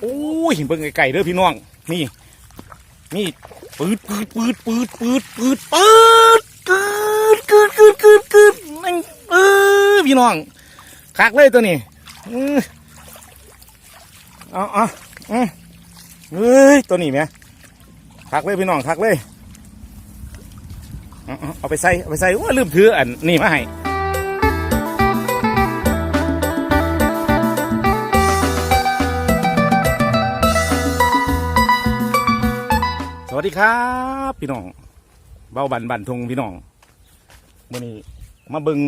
โอ้ยเบิ่งไก่ๆเด้อพี่น้อง นี่ นี่ปืดปืดปืดปืดปืดปืดปืดกึดกึดกึดกึดกึดนั่งปืดพี่น้องคักเลยตัวนี้อื้อเอาเอาอือเฮ้ยตัวนี้แหม่คักเลยพี่น้องคักเลยเอาเอาเอาไปใส่เอาไปใส่ว่าลืมถืออันนี่มาให้ สวัสดีครับ พี่น้อง เบาบันบันทงพี่น้องมื่อนี้มาเบิง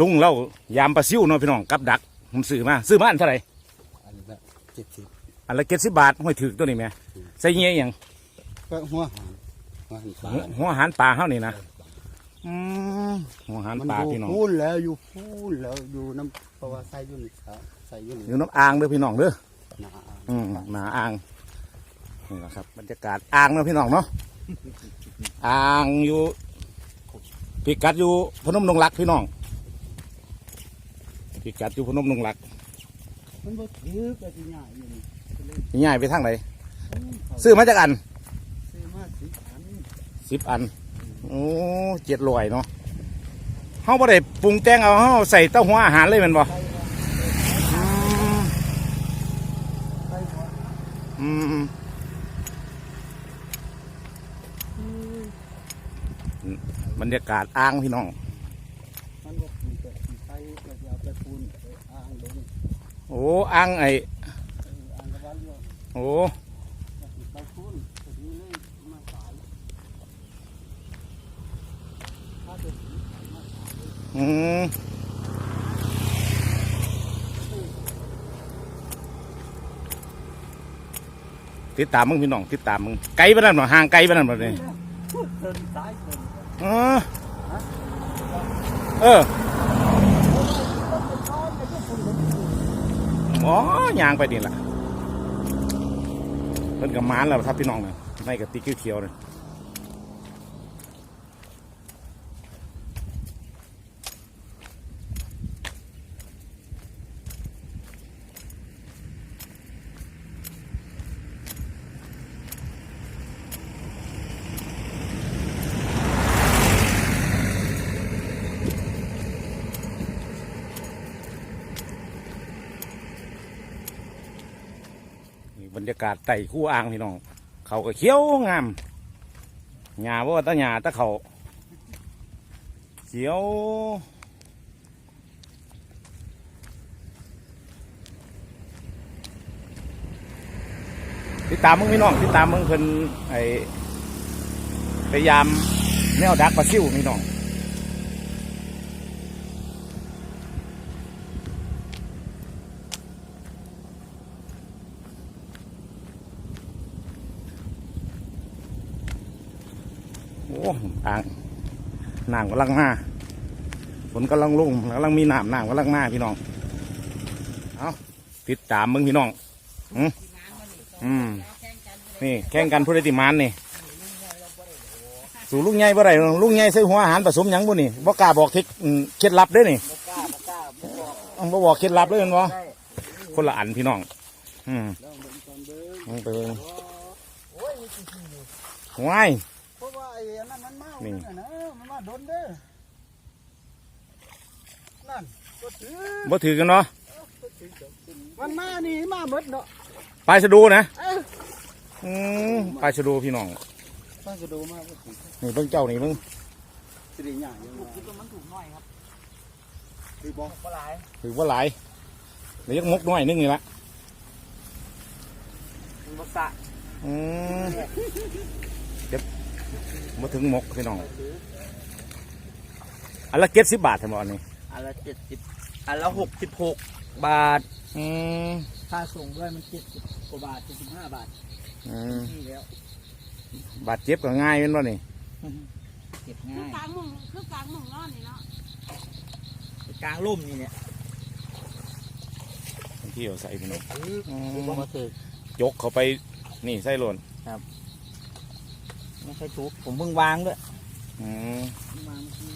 ลุงเล่ายามปลาซิวเนาะพี่น้องกับดักผมซื้อมาซื้อมาอันเท่าไหร่อันละเจ็ดสิบอันละเจ็ดสิบบาทห้อยถือตัวนี้ไหมใส่เงี้ยอหย่างก็หัวหันหัวหันปลาหัวหัวอาหารปลาเท่านี่นะอืมหัวอาหารมันปลาอยู่พี่น้องพูนแล้วอยู่พูนแล้วอยู่น้ำเพราะว่าใส่อยุ่นสาใส่อยุ่นอยู่น้ำอ่างเด้อพี่น้องเด้อหนาอืมหนาอ่าง นี่แหละครับบรรยากาศอ่างเนาะพี่น้องเนาะอ่างอยู่พิกัดอยู่พนมดงรักพี่น้องพิกัดอยู่พนมดงรักมันบ่ถือก็สิง่ายอยู่นี่ก็เลยง่ายไปทางไหนซื้อมาจากอันซื้อมาสิอันสิบอันโอ้เจ็ดรอยเนาะเฮาบ่ได้ปรุงแต่งเอาเฮาใส่เต้าหัวอาหารเลยแมันบ่ใส่หัวอืม บรรยากาศอ่างพี่น้องมันบ่ถือก็สิใส่ก็จะเอาไปปูนไปอ่างลงโอ้อ่างไอเอออ่างกระวันเนาะโอ้ไปปูนก็สิเลยมาขายถ้าจะสิขายมาขายอืมติดตามมึงพี่น้องติดตามมึงไกลไปนั่นบ่ห่างไกลไปนั่นบ่เนี่ย เดินซ้ายเดิน เออเอออ๋อยางไปนี่แหละเพิ่นกับมานแล้วครับพี่น้องเนี่ยไม่กับติ๊กเขียวๆเลย รรยากาศไต่คู่อ่างพี่น้อง เขาก็เขียวงามหญ้าว่าตาหญ้าตาเขาเขียวติดตามมึงพี่น้องติดตามมึงเพิ่นไอพยายามแนวดักปลาซิวพี่น้อง โอ่างน้ำกำลังมาฝนกำลังลงกำลังมีน้ำน้ำกำลังมาพี่น้องเอาติดตามมึงพี่น้องอืมอืมนี่แข่งกันผู้ใดติมานนี่สู่ลุงใหญ่บ่ได้ลุงใหญ่ใส่หัวอาหารผสมหยังบ่นี่บ่กล้าบอกเทคเคล็ดลับด้อนี่บ่กล้าบ่กล้าบอกบ่บอกเคล็ดลับเลยแม่นบ่คนละอันพี่น้อง อืมงเบิ่งก่อนเด้อมึงไปเบิ่งว้าย ราะว่าไอ้อันนั้นมันมานี่นี่นะมันมาโดนเด้อนั่นก็ถือบ่ถือกันเนาะมันมานี่มาหมดเนาะปลายชะดูนะเอ้าอืมปลายชะดูพี่น้องมันก็ดูมาก็ถือนี่เบิ่งเจ้านี่เบิ่งสิริหยังยังว่าคือมันถูกหน่อยครับถือบ่ปลายถือว่าหลายเดี๋ยวยักมกน้อยนึงนี่ละมันบกสะอืมเดี๋ยว มาถึงมกพี่น้องอันละเก็ดสิบบาททั้งหมดอันนี้อันละเจ็ดสิบอันละหกสิบหกบาท อืมค่าส่งด้วยมันเจ็ดสิบกว่าบาทเจ็ดสิบห้าบาทอืมนี่แล้วบาดเจ็บก็ง่ายเป็นว่านี่เก็บคือง่ายกลางหมุงคือกลางหมุงนอนนี่เนาะกลางร่มนี่เนี่ยบางที่เอาใส่พี่น้อง อืผมมมาถือยกเขาไปนี่ใส่หล่น ไม่ใช่ทุกผมเพิ่งวางด้วยอืมเพิ่งวางเมื่อกี้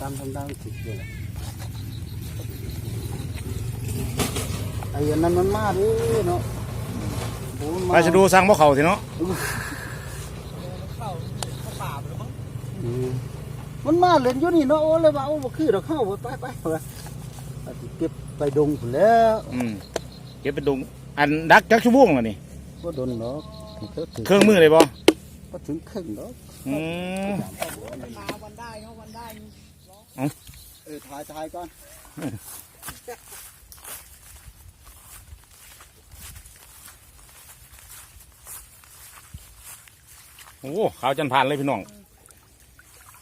ตามทางดังสิเลยแหละไอ้อันนั้นมันมาดิเนาะโอ้มันมาไปจะดูสั่งพวกเขาสิเนาะเข้าเข้าป่าไปแล้วมั้งอืมมันมาเล่นอยู่นี่เนาะโอ้เลยว่าโอ้บ่คือเราเข้าไปไปไปไป เก็บไปดงพุ่นแล้วอืมเก็บเป็นดุงอันดักจักชั่วโมงแล้วนี่ก็โดนเนาะมันก็ถึงเครื่องมือเลยบ่ก็ถึงครึ่งเนาะอืมมาวันได้เนาะวันได้เออถ่ายถ่ายก่อนโอ้ขาวจันผ่านเลยพี่น้อง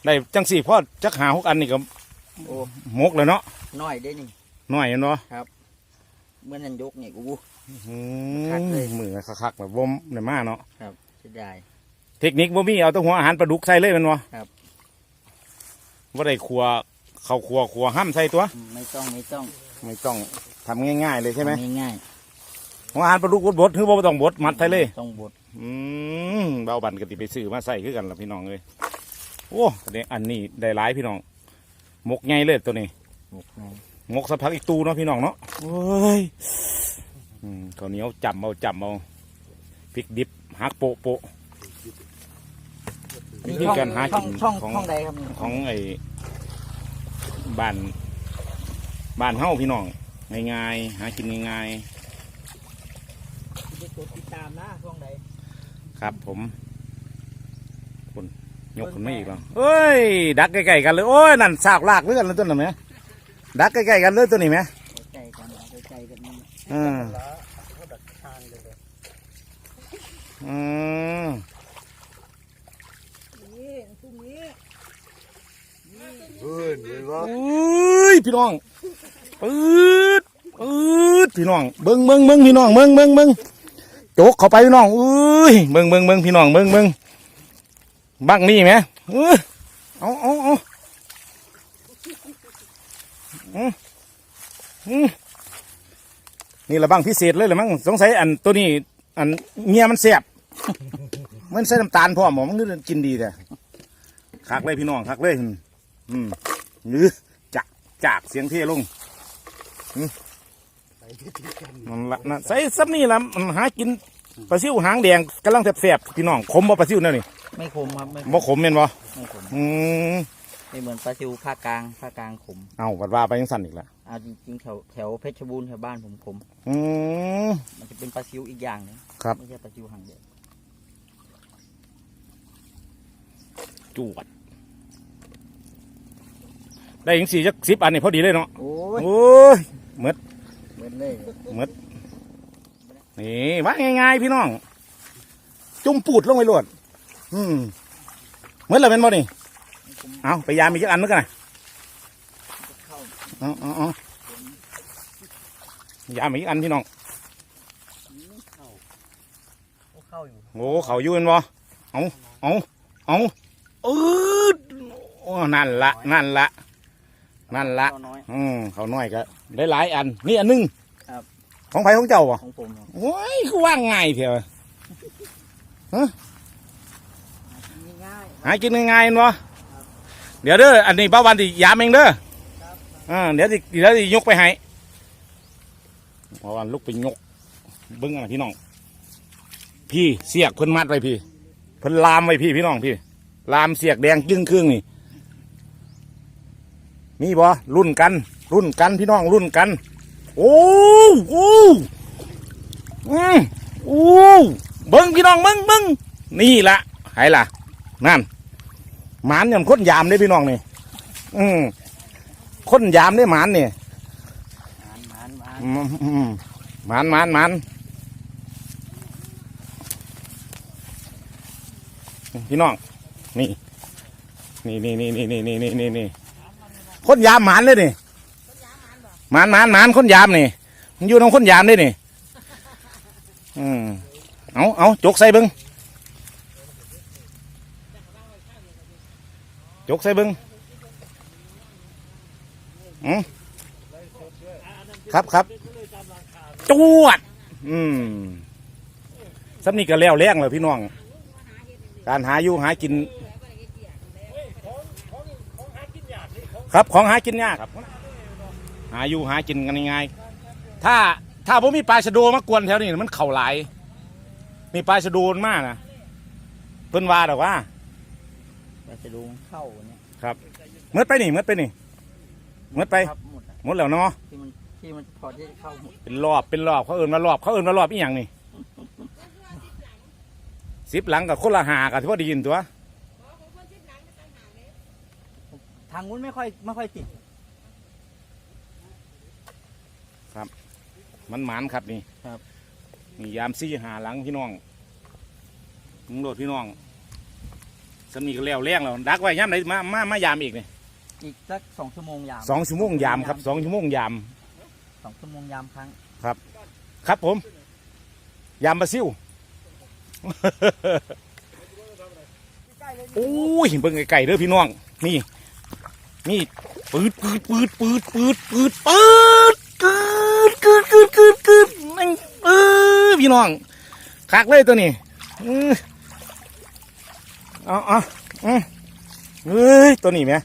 ได้จังสี่พ่อจักหาหกอันนี่ก็โอ้มกเลยเนาะน้อยได้นี่ น้อยเนาะเมื่อนั้นยกเนี่ยกูอืคักมเลยมือคักๆแบบบ่มในมาเนาะครับเสียดายเทคนิคบ่มีเอาแตัวหัวอาหารปลาดุกใส่เลยแมันวะครับว่าได้ครัวเข้าครัวครัวห้ามใส่ตัว ไม่ต้องไม่ต้อง ไม่ต้องทำง่ายๆเลยใช่ไหมง่ายหัวอาหารปลาดุกบดบดๆคือบ่ต้องบดมัดใส่เลยต้องบดอืมเบาบันกติไปซื้อมาใส่คือกันล่ะพี่น้องเลยโอ้เดี๋ยวอันนี้ได้หลายพี่น้องหมกไงเลยตัวนี้บดไง หมกสักพักอีกตูเนาะพี่น้องเนาะโอ้ยอืมข้าวเหนียวจำเอาจำเอาพริกดิบหักโปะโปะวิธีการหาช่องกินช่องของช่องใดครับนี่ของไอ้บ้านบ้านเฮาพี่น้องง่ายๆหากินง่ายติดติดตามนะช่องใดๆครับผมคุณยกขึ้นมาอีกแล้วเอ้ย ดักใกล้ๆกันเลย โอ้ย นั่นสากลากเลื่อนเลยตัวนั้นไหม ดักใกล้ๆกันเลยตัวนี้ไหมใจกันเอาใจกันนี่อืมเขาดักทางเลยเลยอืมนี่พรุ่งนี้เฮ้ยเห็นว่าอุ้ยพี่น้องปืดปืดพี่น้องเบิ้งเบิ้งเบิ้งพี่น้องเบิ้งเบิ้งเบิ้งโจกเข้าไปพี่น้องอุ้ยเบิ้งเบิ้งเบิ้งพี่น้องเบิ้งเบิ้งบังนี่ไหมเออเอาเอาเอาอืมอืม นี่ละบังพิเศษเลยเหรือมั้งสงสัยอันตัวนี้ อันเงียมันเสียบมันใส่น้ำตาลพร้อมหมอมันก็กินดีแต่คักเลยพี่น้องคักเลยอืมหรือจักจากเสียงเท่ลงอืมนั่นละนะใส่ซับนี่ละมันหากินปลาซิวหางแดงกำลังแสบๆพี่น้องขมบ่ปลาซิวเนี่ยนี่ไม่ขมครับไม่บ่ขมเม่นบ่ไม่ขมอืม ไม่เหมือนปลาซิวภาคกลางภาคกลางขมเอาวัดว่าไปยังสั่นอีกละเอาจริงๆแถวแถวเพชรบูรณ์แถวบ้านผมขมอืม มันจะเป็นปลาซิวอีกอย่างหนึงครับ ไม่ใช่ปลาซิวหางเดียวจวด ได้ยังสี่จักสิบอันนี่พอดีเลยเนาะโอ้ยโอ้ยเหมือนเลยนี่ว่าง่ายๆพี่น้อง จุ่มปูดลงไปโลดอืมเหมือนเราเป็นบ่นี่ เอาไปยามอีกจักอันนึกกันนะเข้าเอาเอาเอายามอีกอันพี่น้องเข้าอยู่โอ้เขาอยู่เป็นบ่เอาเอาเอาอืดโอ้นั่นละนั่นละนั่นละเข้าน้อยอืมเขาน้อยก็ได้หลายอัน นี่อันหนึงครับของไผของเจ้าบ่ของผมครับโอ้ยคือว่างง่ายเถอะง่ายหากินง่ายๆเนาะ เดี๋ยวเด้ออันนี้ป้าวันที่ยามเองเด้ออ่าเดี๋ยวสิเดี๋ยวสิยกไปให้ป้าวันลุกไปยกเบิ้งอะไรพี่น้อง พี่เสียกเพิ่นมัดไว้พี่เพิ่นลามไว้พี่พี่น้องพี่ ลามเสียกแดงจึ้งครึ่งนี่มีบ่รุ่นกัน รุ่นกันพี่น้องรุ่นกัน โอ้โอ้อืมโอ้เบิ้งพี่น้องเบิ้งเบิ้งนี่ละไหล่ะนั่น หมานอย่างคนยามได้พี่น้องนี่อืมคนยามได้หมานนี่ๆหมานหมานหมานอืมอืมหมานหมานหมานพี่น้องนี่นี่นี่นี่นี่นี่นี่นี่นี่คนยามหมานเลยนี่หมานหมานหมานคนยามนี่มันอยู่ตรงคนยามได้นี่อืมเอาเอาจกใส่เบิ้ง จกใส่บิ้งอืมครับครับจวด อืมสำนีก็แล้วแรงเลยพี่น้อง การหาอยู่หากิน ครับของหากินยากครับ หาอยู่หากินกันง่ายๆถ้าถ้าผมมีปลาชะโดมากวนแถวนี้มันเข่าไหลมีปลาชะโดนมากนะเพิ่นว่าดอกว่า เราจะดูเข้าเนี่ยเมื่อไปนี่เมื่อไปนี่เมื่อไปครับหมดอะหมดแล้วเนาะที่มันที่มันพอที่จะเข้าหมดเป็นรอบเป็นรอบเขาเอินมารอบเขาเอินมารอบอีหยังนี่สิบหลังกับคนละหากับที่ว่าได้ยินตัวทางนู้นไม่ค่อยไม่ค่อยติดมันหมานครับนี่ครับ นี่ยามซี่หาหลังพี่น้องมึงโหลดพี่น้อง สำนีก็แล้วแรงแล้วดักไว้ย่ำไหนมามามายามอีกนี่อีกสักสองชั่วโมงยามสองชั่วโมงยามครับสองชั่วโมงยามสองชั่วโมงยามครั้งครับผม ยามบาซิลโอ้ยเบิ่งไก่ๆเด้อพี่น้องนี่นี่ปืดปืดปืดปืดปืดปืดปืดกึดกึดกึดกึดกึดนั่งปืดพี่น้องคักเลยตัวนี้อื้อ เอาเอาอือเฮ้ยตัวนี้แหม่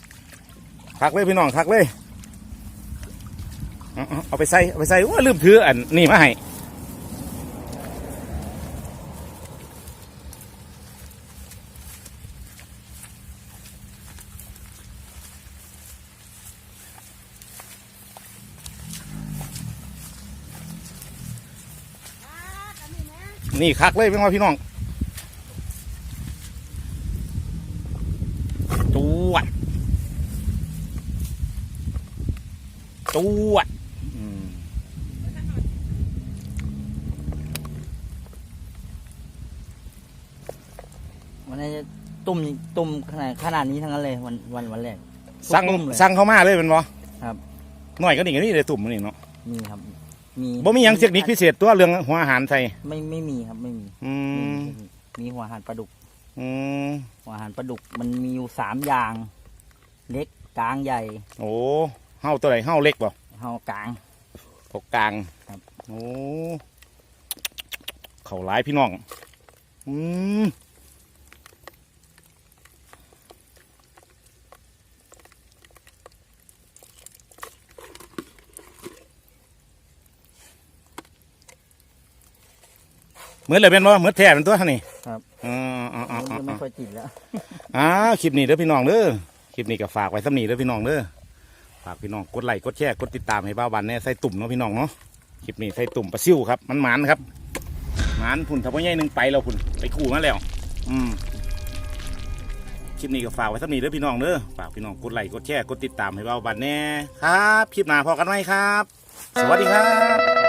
คักเลยพี่น้องคักเลยเอาไปใส่เอาไปใส่โอ้ลืมถืออันนี่มาให้นี่คักเลยเป็นว่าพี่น้องจวด จวดอืมวันนี้จะตุ่มตุ่มขนาดขนาดนี้ทั้งนั้นเลยวันวันวันแรกสั่งตุ่มเลย สั่งเข้ามาเลยเป็นบ่ครับ หน่อยก็นี่ก็นี่เลยตุ่มมันนี่เนาะมีครับ มีบ่มีหยังเทคนิคพิเศษตัวเรื่องหัวอาหารไทย ไม่ไม่มีครับไม่มีอืมมีหัวอาหารปลาดุก อืมหัวอาหารปลาดุกมันมีอยู่สามอย่าง เล็กกลางใหญ่ โอ้ เฮาตัวไหนเฮาเล็กบ่เฮากลางตกกลางครับโอ้เข่าร้ายพี่น้อง อืมเหมือนเลยเป็นว่าเหมือนแท้เป็นตัวนี่ครับอ๋ออ๋ออ๋อมันจะอ๋ไม่อค่อยติดแล้วอ่าคลิปนี้เด้อพี่น้องเด้อคลิปนี้ก็ฝากไว้สำนีเด้อพี่น้องเด้อ ฝากพี่น้องกดไลค์กดแชร์กดติดตามให้บ้าวบันเนี่ยใส่ตุ่มเนาะพี่น้องเนาะคลิปนี้ใส่ตุ่มปลาซิ่วครับมันหมานครับหมานพุ่นถ้าพ่อใหญ่หนึ่งไปเราพุ่นไปขู่มาแล้ว อืมคลิปนี้ก็ฝากไว้สำนีเด้อพี่น้องเด้อฝากพี่น้องกดไลค์กดแชร์กดติดตามให้บ้าวบันแน่ครับคลิปหน้าพอกันไหมครับ สวัสดีครับ